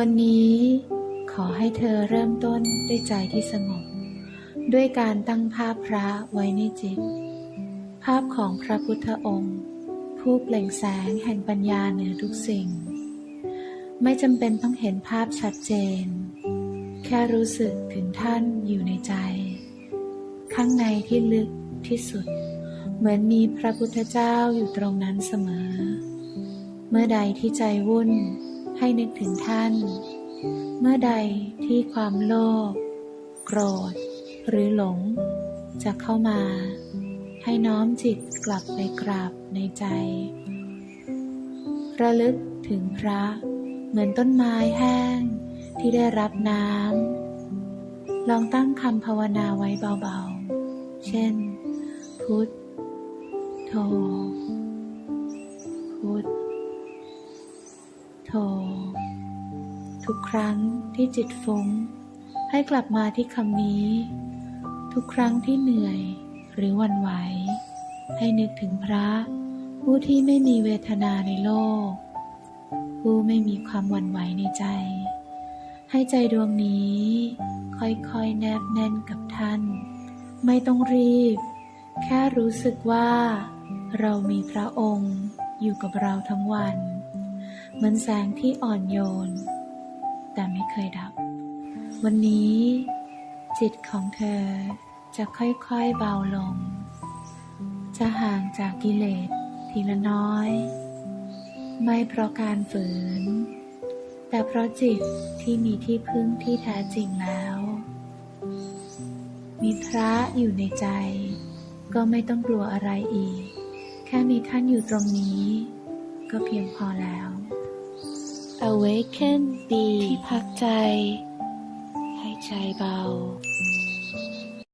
วันนี้ขอให้เธอเริ่มต้นด้วยใจที่สงบ ด้วยการตั้งภาพพระไว้ในจิต ภาพของพระพุทธองค์ ผู้เปล่งแสงแห่งปัญญาเหนือทุกสิ่ง ไม่จำเป็นต้องเห็นภาพชัดเจน แค่รู้สึกถึงท่านอยู่ในใจ ข้างในที่ลึกที่สุด เหมือนมีพระพุทธเจ้าอยู่ตรงนั้นเสมอ เมื่อใดที่ใจวุ่น ให้นึกถึงท่าน เมื่อใดที่ความโลภโกรธ หรือหลง จะเข้ามา ให้น้อมจิตกลับไปกราบในใจ ระลึกถึงพระเหมือนต้นไม้แห้งที่ได้รับน้ำลองตั้งคำภาวนาไว้เบาๆ เช่น พุทธโธ ทุกครั้งที่จิตฟุ้ง ให้กลับมาที่คำนี้ ทุกครั้งที่เหนื่อยหรือวันไหว ให้นึกถึงพระ ผู้ที่ไม่มีเวทนาในโลก ผู้ไม่มีความวันไหวในใจ ให้ใจดวงนี้ ค่อยๆแนบแน่นกับท่าน ไม่ต้องรีบ แค่รู้สึกว่า เรามีพระองค์อยู่กับเราทั้งวัน เหมือนแสงที่อ่อนโยน แต่ไม่เคยดับ วันนี้ จิตของเธอจะค่อยๆเบาลง จะห่างจากกิเลสทีละน้อย ไม่เพราะการฝืน แต่เพราะจิตที่มีที่พึ่งที่แท้จริงแล้ว มีพระอยู่ในใจ ก็ไม่ต้องกลัวอะไรอีก แค่มีท่านอยู่ตรงนี้ ก็เพียงพอแล้ว Awaken Be ที่พักใจ ให้ใจเบา